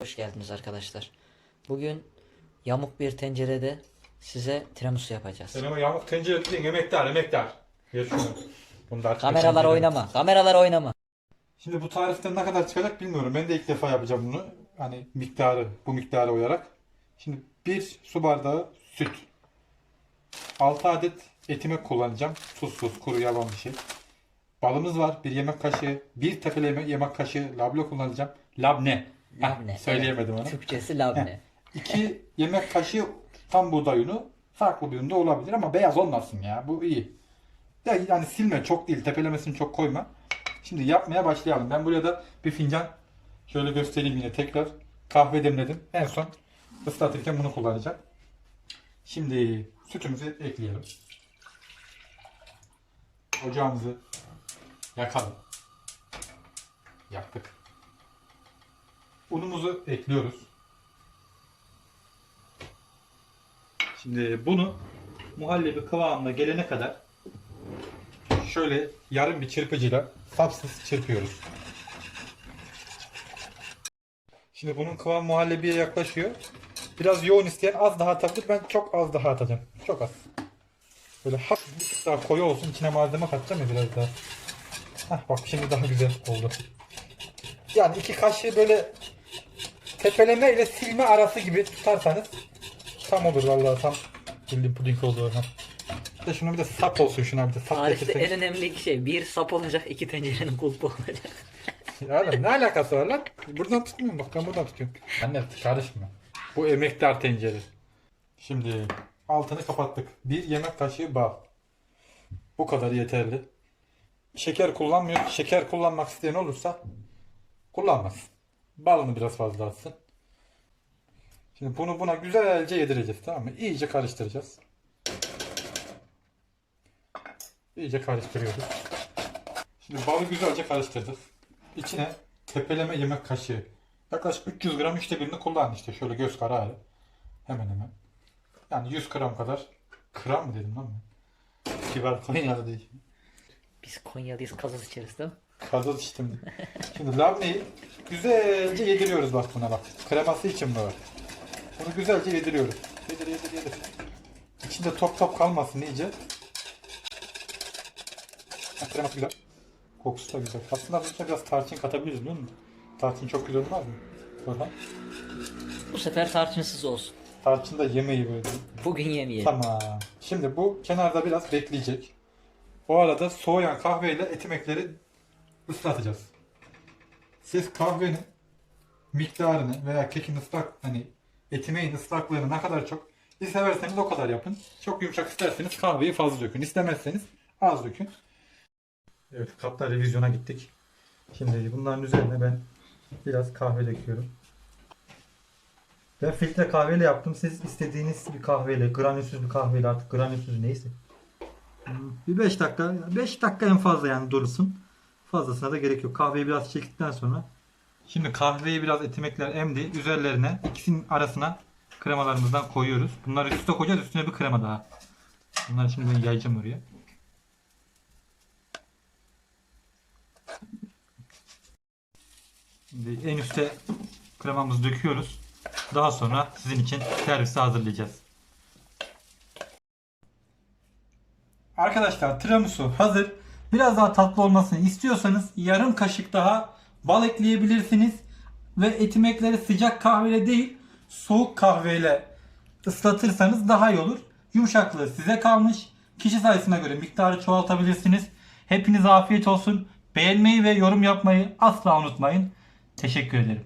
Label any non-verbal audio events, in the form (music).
Hoş geldiniz arkadaşlar. Bugün yamuk bir tencerede size tiramisu yapacağız. Sen ama yamuk tencere dediğin emektar emektar. Ver şunu. Artık Kameralar oynama. Kameralar oynama. Şimdi bu tariften ne kadar çıkacak bilmiyorum. Ben de ilk defa yapacağım bunu. Hani miktarı, bu miktarı uyarak. Şimdi bir su bardağı süt. 6 adet etimek kullanacağım. Tuzsuz, kuru yaban bir şey. Balımız var. Bir yemek kaşığı. Bir tepeleme yemek kaşığı labne kullanacağım. Labne. Labne. söyleyemedim onu. Türkçesi labne. 2 (laughs) yemek kaşığı tam buğday unu. Farklı bir unda olabilir ama beyaz olmasın ya. Bu iyi. Ya yani silme çok değil. Tepelemesini çok koyma. Şimdi yapmaya başlayalım. Ben buraya da bir fincan şöyle göstereyim yine tekrar. Kahve demledim. En son ıslatırken bunu kullanacağım. Şimdi sütümüzü ekleyelim. Ocağımızı yakalım. Yaktık. Unumuzu ekliyoruz. Şimdi bunu muhallebi kıvamına gelene kadar şöyle yarım bir çırpıcıyla sapsız çırpıyoruz. Şimdi bunun kıvam muhallebiye yaklaşıyor. Biraz yoğun isteyen az daha atabilir. Ben çok az daha atacağım. Çok az. Böyle hafif daha koyu olsun. İçine malzeme katacağım ya biraz daha. Hah bak şimdi daha güzel oldu. Yani iki kaşığı böyle tepeleme ile silme arası gibi tutarsanız tam olur vallahi tam bildiğim puding oldu. Ha. Bir de şuna bir de sap olsun şuna bir de sap Tarifte getirsek. en önemli şey. Bir sap olacak, iki tencerenin kulpu olacak. Ya oğlum ne alakası var lan? Buradan tutmuyorum bak ben buradan tutuyorum. Anne karışma. Bu emektar tencere. Şimdi altını kapattık. Bir yemek kaşığı bal. Bu kadar yeterli. Şeker kullanmıyor. Şeker kullanmak isteyen olursa kullanmaz. Balını biraz fazla atsın. Şimdi bunu buna güzelce yedireceğiz tamam mı? İyice karıştıracağız. İyice karıştırıyoruz. Şimdi balı güzelce karıştırdık. İçine tepeleme yemek kaşığı. Yaklaşık 300 gram üçte birini kullan işte şöyle göz kararı. Hemen hemen. Yani 100 gram kadar. Gram mı dedim lan ben? Kibar Konyalı değil. Biz Konyalıyız kazız içeriz değil mi? İçtim. (laughs) Şimdi labneyi güzelce yediriyoruz bak buna bak. Kreması için bu. Bunu güzelce yediriyoruz. Yedir yedir yedir. İçinde top top kalmasın iyice. Kreması güzel. Kokusu da güzel. Aslında bunun biraz tarçın katabiliriz biliyor musun? Tarçın çok güzel olmaz mı? Orhan. Bu sefer tarçınsız olsun. Tarçın da yemeği böyle. Bugün yemeyelim. Tamam. Şimdi bu kenarda biraz bekleyecek. O arada soğuyan kahveyle etimekleri ıslatacağız. Siz kahvenin miktarını veya kekin ıslak hani etimeğin ıslaklığını ne kadar çok severseniz o kadar yapın. Çok yumuşak isterseniz kahveyi fazla dökün. İstemezseniz az dökün. Evet kapta revizyona gittik. Şimdi bunların üzerine ben biraz kahve döküyorum. Ben filtre kahveyle yaptım. Siz istediğiniz bir kahveyle, granülsüz bir kahveyle artık granülsüz neyse. Hmm, Bir 5 dakika, 5 dakika en fazla yani dursun. Fazlasına da gerek yok. Kahveyi biraz çektikten sonra. Şimdi kahveyi biraz etimekler emdi. Üzerlerine ikisinin arasına kremalarımızdan koyuyoruz. Bunları üst üste koyacağız. Üstüne bir krema daha. Bunları şimdi yayacağım oraya. Şimdi en üste kremamızı döküyoruz. Daha sonra sizin için servisi hazırlayacağız. Arkadaşlar tiramisu hazır. Biraz daha tatlı olmasını istiyorsanız yarım kaşık daha bal ekleyebilirsiniz. Ve etimekleri sıcak kahveyle değil soğuk kahveyle ıslatırsanız daha iyi olur. Yumuşaklığı size kalmış. Kişi sayısına göre miktarı çoğaltabilirsiniz. Hepinize afiyet olsun. Beğenmeyi ve yorum yapmayı asla unutmayın. Teşekkür ederim.